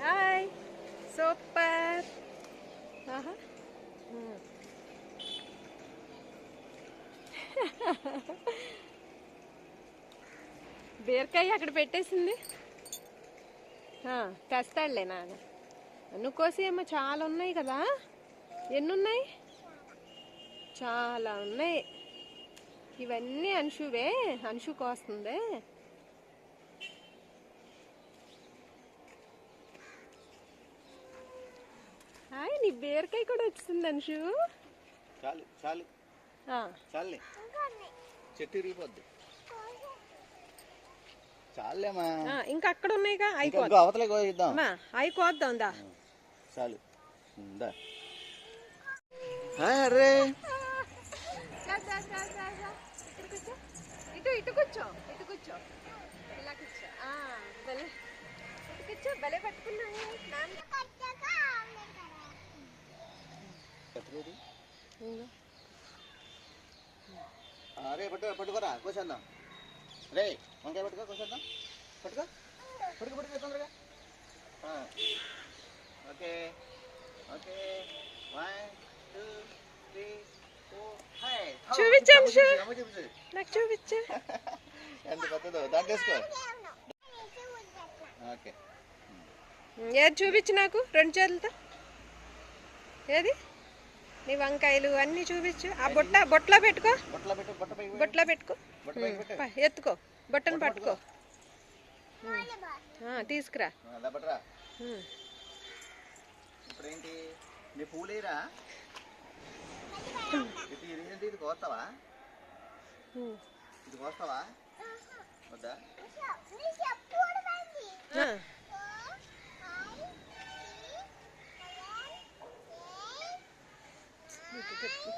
Hi super ఆహా బీరకాయ అక్కడ పెట్టేసింది. తెస్తాడులే ah, నాన్న. నువ్వు కోసేమో చాలా ఉన్నాయి కదా? ఎన్ని ఉన్నాయి చాలా ఉన్నాయి. ఇవన్నీ అంశువే అంశు కోస్తుంది. హాయ్ నీ బీరకాయ కూడా వచ్చింది అంశు. చాలు చాలు. ఆ, చాలులే. చెట్టు ఇరిగిపోద్ది. చాలేమా ఇంకా అక్కడ ఉన్నాయిగా అవి ఇంకా కోద్దాం దా. చాలు. ఉందా అరే కూర్చో భలే పట్టుకున్నావు. నాన్న. కత్తిరేది? ఇంగో. అరే పట్టుకో పట్టుకోరా కోసేద్దాం రే వంకాయ పట్టుకో కోసేద్దాం పట్టుకో. పట్టుకో పట్టుకో తొందరగా. Okay. Okay. One two three four high? చూపించు, అంశు. అమ్మ చూపించు నాకు చూపించు. ఎంత పెద్దదో. ఓకే ఏది చూపించు నాకు? రెండు చేతులతో? ఏది? నీ వంకాయలు అన్నీ చూపించు. ఆ బుట్ట బొట్లో పెట్టుకో. బొట్టలో పెట్టు బొట్ట పైకి పెట్టు. బొట్లో పెట్టుకో. ఎత్తుకో. బొట్టను పట్టుకో. ఆ, తీసుకురా. అలా పట్టరా. ఉమ్. ఇప్పుడు ఏంటి నీ పూలేరా ఇది ఇది ఇది కోస్తావా ఉమ్. ఇది కోస్తావా వద్దా ఆ, ఇటు పెట్టు.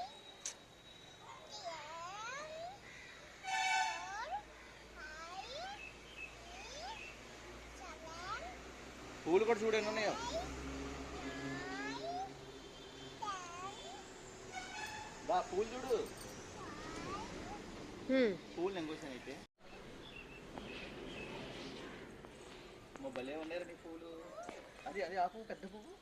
పూలు కూడా చూడు ఎన్ని ఉన్నాయో. బా పూలు చూడు. పూలు నేను కోసాను అయితే. మా భలే ఉండేరు నీ పూలు. అది అది ఆ పువ్వు పెద్ద పువ్వు?